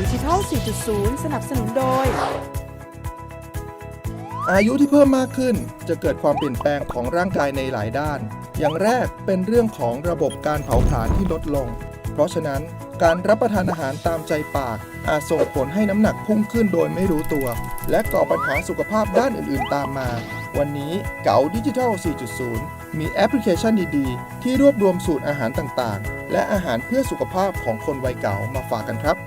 ดิจิทัล 4.0 สนับสนุนโดย อายุที่เพิ่มมากขึ้นจะเกิดความเปลี่ยนแปลงของร่างกายในหลายด้าน อย่างแรกเป็นเรื่องของระบบการเผาผลาญที่ลดลง เพราะฉะนั้นการรับประทานอาหารตามใจปาก อาจส่งผลให้น้ำหนักพุ่งขึ้นโดยไม่รู้ตัว และก่อปัญหาสุขภาพด้านอื่นๆ ตามมา วันนี้เก๋าดิจิทัล 4.0 มีแอปพลิเคชันดีๆ ที่รวบรวมสูตรอาหารต่างๆ และอาหารเพื่อสุขภาพของคนวัยเก๋ามาฝากกันครับ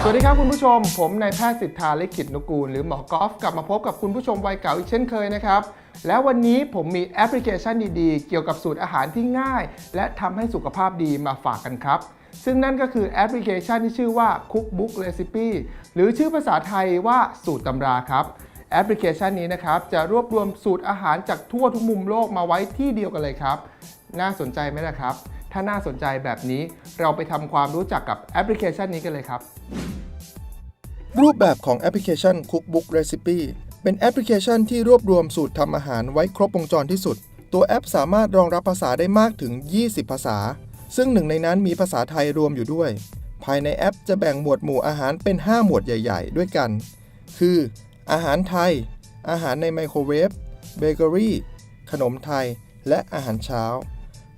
สวัสดีครับคุณผู้ชม ผมนายแพทย์สิทธาลิขิตนุกูล หรือหมอกอล์ฟกลับมาพบกับคุณผู้ชมวัยเก่าอีกเช่นเคยนะครับ แล้ววันนี้ผมมีแอปพลิเคชันดีๆ เกี่ยวกับสูตรอาหารที่ง่าย และทำให้สุขภาพดีมาฝากกันครับ ซึ่งนั่นก็คือแอปพลิเคชันที่ชื่อว่า Cookbook Recipe หรือชื่อภาษาไทยว่าสูตรตำราครับแอปพลิเคชันนี้นะครับจะรวบรวมสูตรอาหารจากทั่วทุกมุมโลกมาไว้ที่เดียวกันเลยครับ น่าสนใจไหมล่ะครับ ถ้าน่าสนใจแบบนี้เราไปทำความรู้จักกับแอปพลิเคชันนี้กันเลยครับ รูปแบบของแอปพลิเคชัน Cookbook Recipe เป็นแอปพลิเคชันที่รวบรวมสูตรทำอาหารไว้ครบวงจรที่สุด ตัวแอปสามารถรองรับภาษาได้มากถึง 20 ภาษา ซึ่งหนึ่งในนั้นมีภาษาไทยรวมอยู่ด้วย ภายในแอปจะแบ่งหมวดหมู่อาหารเป็น 5 หมวดใหญ่ ๆ ด้วยกัน คือ อาหารไทย อาหารในไมโครเวฟ เบเกอรี่ ขนมไทย และอาหารเช้า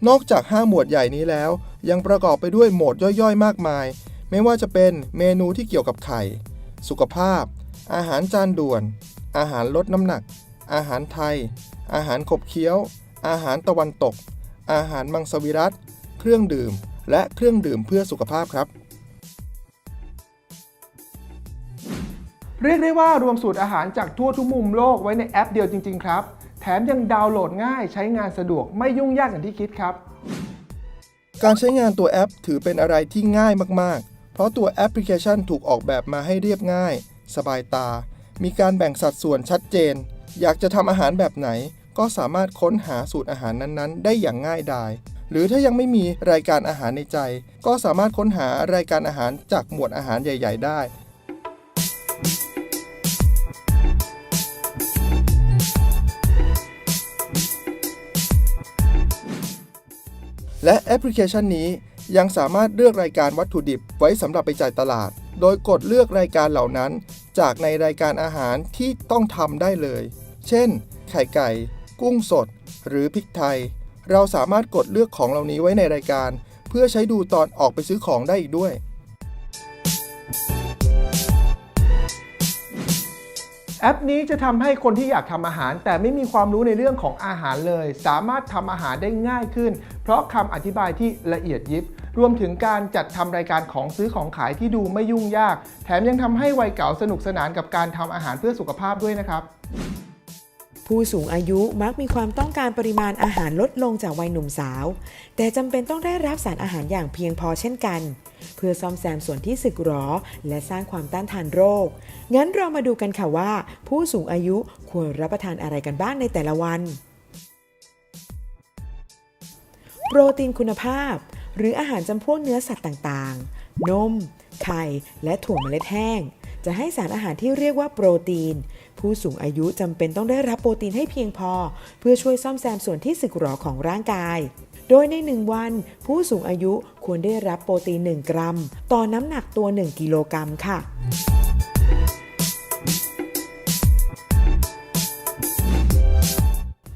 นอกจาก 5 หมวดใหญ่นี้แล้ว ยังประกอบไปด้วยโหมดย่อยๆ มากมาย ไม่ว่าจะเป็นเมนูที่เกี่ยวกับไข่ สุขภาพ อาหารจานด่วน อาหารลดน้ำหนัก อาหารไทย อาหารขบเคี้ยว อาหารตะวันตก อาหารมังสวิรัตเครื่องดื่ม และเครื่องดื่มเพื่อสุขภาพครับ เรียกได้ว่ารวมสูตรอาหารจากทั่วทุกมุมโลกไว้ในแอปเดียวจริง ๆ ครับ แถมยังดาวน์โหลดง่ายใช้งานสะดวกไม่ยุ่งยากอย่างที่คิดครับ การใช้งานตัวแอปถือเป็นอะไรที่ง่ายมากๆ เพราะตัวแอปพลิเคชันถูกออกแบบมาให้เรียบง่าย สบายตา มีการแบ่งสัดส่วนชัดเจน อยากจะทำอาหารแบบไหน ก็สามารถค้นหาสูตรอาหารนั้นๆ ได้อย่างง่ายดาย หรือถ้ายังไม่มีรายการอาหารในใจ ก็สามารถค้นหารายการอาหารจากหมวดอาหารใหญ่ ๆ ได้ และแอปพลิเคชันนี้ยังสามารถเลือกรายการวัตถุดิบไว้สำหรับไปจ่ายตลาด โดยกดเลือกรายการเหล่านั้น จากในรายการอาหารที่ต้องทำได้เลย เช่น ไข่ไก่ กุ้งสด หรือพริกไทย เราสามารถกดเลือกของเหล่านี้ไว้ในรายการ เพื่อใช้ดูตอนออกไปซื้อของได้อีกด้วยแอปนี้จะทำให้คนที่อยากทำอาหาร แต่ไม่มีความรู้ในเรื่องของอาหารเลย สามารถทำอาหารได้ง่ายขึ้น ราะคำอธิบายที่ละเอียดยิบ รวมถึงการจัดทำรายการของซื้อของขายที่ดูไม่ยุ่งยาก แถมยังทำให้วัยเก่าสนุกสนานกับการทำอาหารเพื่อสุขภาพด้วยนะครับ ผู้สูงอายุมักมีความต้องการปริมาณอาหารลดลงจากวัยหนุ่มสาว แต่จำเป็นต้องได้รับสารอาหารอย่างเพียงพอเช่นกัน เพื่อซ่อมแซมส่วนที่สึกหรอ และสร้างความต้านทานโรค งั้นเรามาดูกันค่ะว่า ผู้สูงอายุควรรับประทานอะไรกันบ้างในแต่ละวัน โปรตีนคุณภาพ หรืออาหารจำพวกเนื้อสัตว์ต่างๆ นม ไข่ และถั่วเมล็ดแห้ง จะให้สารอาหารที่เรียกว่าโปรตีน ผู้สูงอายุจำเป็นต้องได้รับโปรตีนให้เพียงพอ เพื่อช่วยซ่อมแซมส่วนที่สึกหรอของร่างกาย โดยใน 1 วัน ผู้สูงอายุควรได้รับโปรตีน 1 กรัม ต่อน้ำหนักตัว 1 กิโลกรัมค่ะ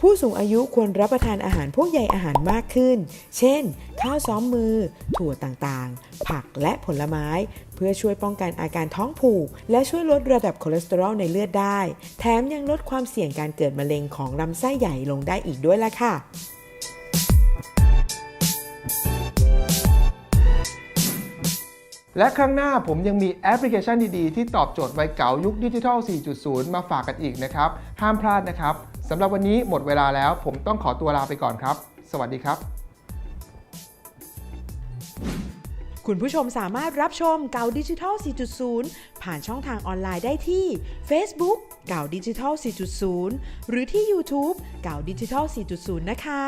ผู้สูงอายุควรรับประทานอาหารพวกใยอาหารมากขึ้น เช่น ข้าวซ้อมมือ ถั่วต่างๆ ผักและผลไม้ เพื่อช่วยป้องกันอาการท้องผูก และช่วยลดระดับคอเลสเตอรอลในเลือดได้ แถมยังลดความเสี่ยงการเกิดมะเร็งของลำไส้ใหญ่ลงได้อีกด้วยล่ะค่ะและข้งหน้าผมยังมีแอปพลิเคชันดี ๆ ที่ตอบโจทย์วัยเก่ายุคดิจิทัล 4.0 มาฝากกันอีกนะครับ ห้ามพลาดนะครับ สำหรับวันนี้หมดเวลาแล้ว ผมต้องขอตัวลาไปก่อนครับ สวัสดีครับ คุณผู้ชมสามารถรับชมเก่าดิจิทัล 4.0 ผ่านช่องทางออนไลน์ได้ที่ Facebook เก่าดิจิทัล 4.0 หรือที่ YouTube เก่าดิจิทัล 4.0 นะคะ